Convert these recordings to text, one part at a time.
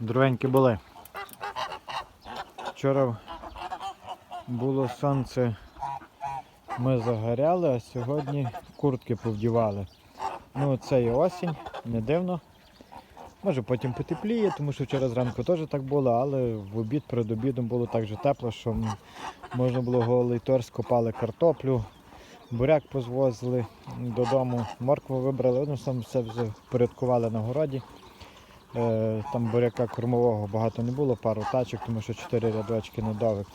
Дровенькі були. Вчора було сонце, ми загоряли, а сьогодні куртки повдівали. Ну, це і осінь, не дивно. Може потім потепліє, тому що вчора зранку теж так було, але в обід перед обідом було так же тепло, що можна було голий торс, копали картоплю, буряк позвозили додому, моркву вибрали, ну сам все впорядкували на городі. Е, Там буряка кормового багато не було, пару тачок, тому що чотири рядочки недовик.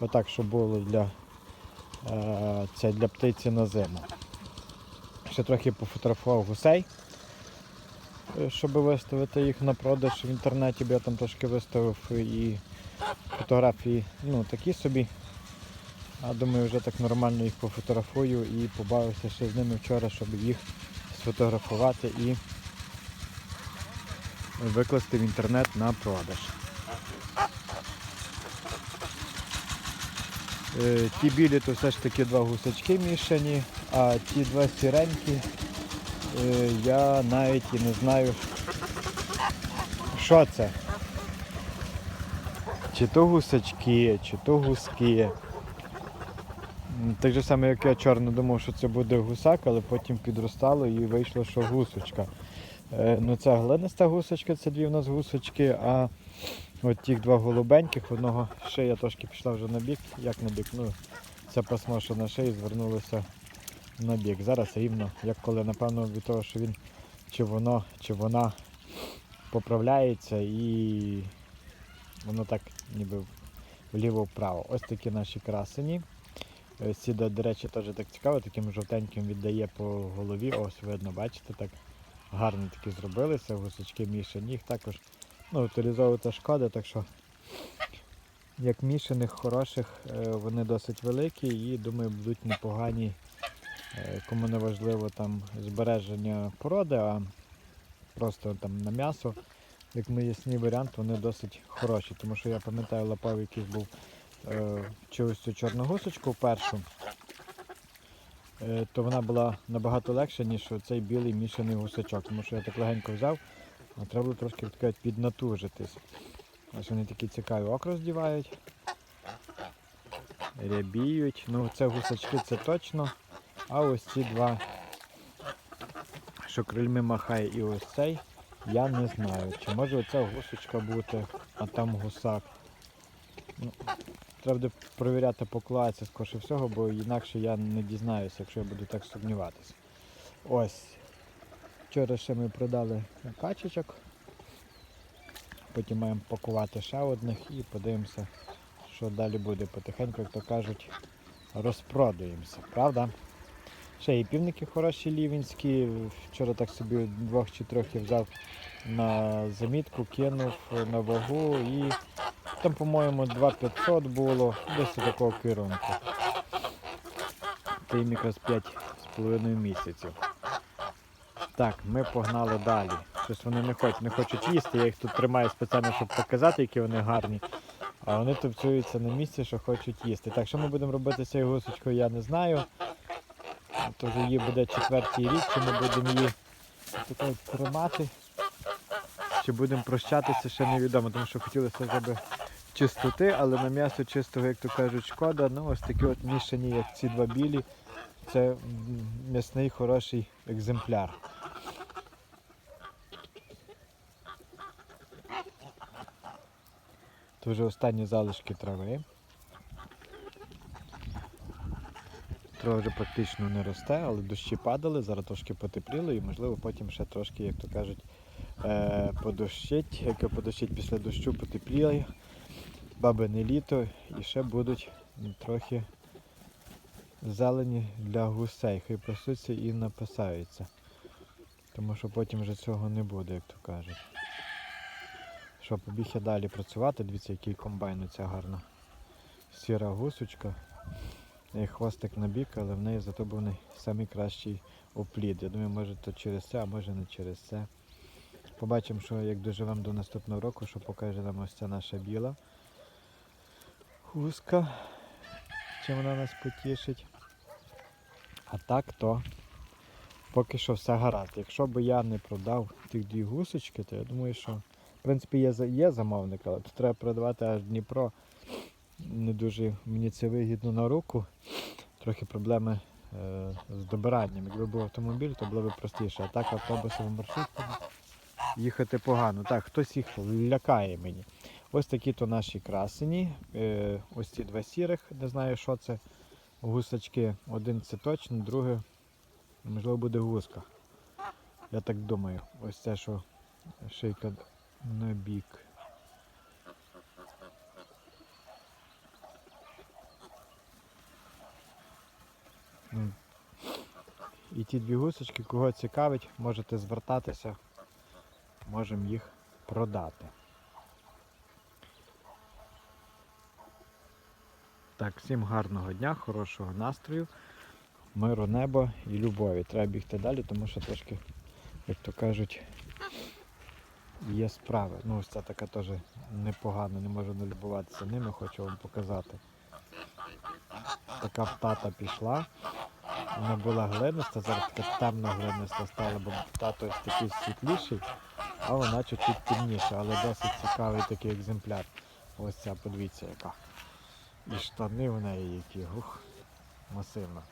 Отак, щоб було для, е, це для птиці на зиму. Ще трохи пофотографував гусей, е, щоб виставити їх на продаж в інтернеті, бо я там трошки виставив і фотографії ну, такі собі. А думаю, вже так нормально їх пофотографую і побавився ще з ними вчора, щоб їх сфотографувати і викласти в інтернет на продаж. Е, Ті білі то все ж таки два гусачки мішані, а ті два сіренькі е, я навіть і не знаю, що це. Чи то гусачки, чи то гуски. Так же саме, як я чорно думав, що це буде гусак, але потім підростало і вийшло, що гусочка. Е, Ну це глиниста гусочка, це дві в нас гусочки, а от тих два голубеньких, одного шия трошки пішла вже на бік, як на бік, ну це пасмо, що на шиї звернулося на бік. Зараз рівно, як коли, напевно, від того, що він чи воно, чи вона поправляється і воно так ніби вліво-вправо. Ось такі наші красені. Е, Сіда, до речі, теж так цікаво, таким жовтеньким віддає по голові. Ось видно, бачите, так гарні такі зробилися, гусачки мішані. Їх також ну, утилізовувати шкода, так що як мішаних, хороших, е, вони досить великі і думаю будуть непогані, е, кому не важливо там збереження породи, а просто там на м'ясо. Як м'ясний варіант, вони досить хороші, тому що я пам'ятаю лапав, який був е, чи ось цю чорну гусочку першу, то вона була набагато легша, ніж цей білий мішаний гусачок, тому що я так легенько взяв, а треба було трошки так піднатужитись. Ось вони такі цікаві окра здівають, рябіють. Ну це гусачки це точно. А ось ці два, що крильми махає і ось цей, я не знаю. Чи може оця гусочка бути, а там гусак. Ну, Треба буде перевіряти по клаці, скорше всього, бо інакше я не дізнаюся, якщо я буду так сумніватися. Ось. Вчора ще ми продали качечок. Потім маємо пакувати ще одних і подивимося, що далі буде. Потихеньку, як то кажуть, розпродаємося, правда? Ще і півники хороші лівінські. Вчора так собі двох чи трьох я взяв на замітку, кинув на вагу і там, по-моєму, 2500 було, десь такого керунку. Та їм якраз 5,5 місяців. Так, ми погнали далі. Щось вони не хочуть, не хочуть їсти. Я їх тут тримаю спеціально, щоб показати, які вони гарні. А вони товцюються на місці, що хочуть їсти. Так, що ми будемо робити з цією гусочкою, я не знаю. То вже її буде четвертий рік, чи ми будемо її так тримати. Чи будемо прощатися, ще невідомо, тому що хотілося щоб чистоти, але на м'ясо чистого, як то кажуть, шкода. Ну ось такі от мішані, як ці два білі. Це м'ясний хороший екземпляр. Це вже останні залишки трави. Трава вже практично не росте, але дощі падали, зараз трошки потепліло і можливо потім ще трошки, як то кажуть, е, подощить. Як подощить після дощу потепліє, бабине літо і ще будуть трохи зелені для гусей. Хай пасуться і напасаються. Тому що потім вже цього не буде, як то кажуть. Що, побіг я далі працювати, дивіться, який комбайн оця гарна сіра гусочка. В неї хвостик на бік, але в неї зато був найкращий оплід. Я думаю, може то через це, а може не через це. Побачимо, що як доживемо до наступного року, що покаже нам ось ця наша біла гуска, чим вона нас потішить. А так то поки що все гаразд. Якщо б я не продав тих дві гусочки, то я думаю, що принципі, є, є замовник, але тут треба продавати аж Дніпро. Не дуже мені це вигідно на руку. Трохи проблеми е, з добиранням. Якби був автомобіль, то було б простіше. А так автобусами маршрутками їхати погано. Так, хтось їх лякає мені. Ось такі то наші красені. Е, ось ці два сірих, не знаю, що це. Гусачки. Один це точно, другий, можливо, буде гуска. Я так думаю. Ось це, що шийка на бік. І ті дві гусочки, кого цікавить, можете звертатися, можемо їх продати. Так, всім гарного дня, хорошого настрою, миру, неба і любові. Треба бігти далі, тому що трошки, як то кажуть, є справи. Ну, ось ця така теж непогана, не можу налюбуватися ними, хочу вам показати. Така в тата пішла. Вона була глиниста, зараз така темна глиниста стала, бо тато такий світліший, а вона чуть-чуть темніша, але досить цікавий такий екземпляр. Ось ця, подивіться яка. І штани в неї які, ух, масивна.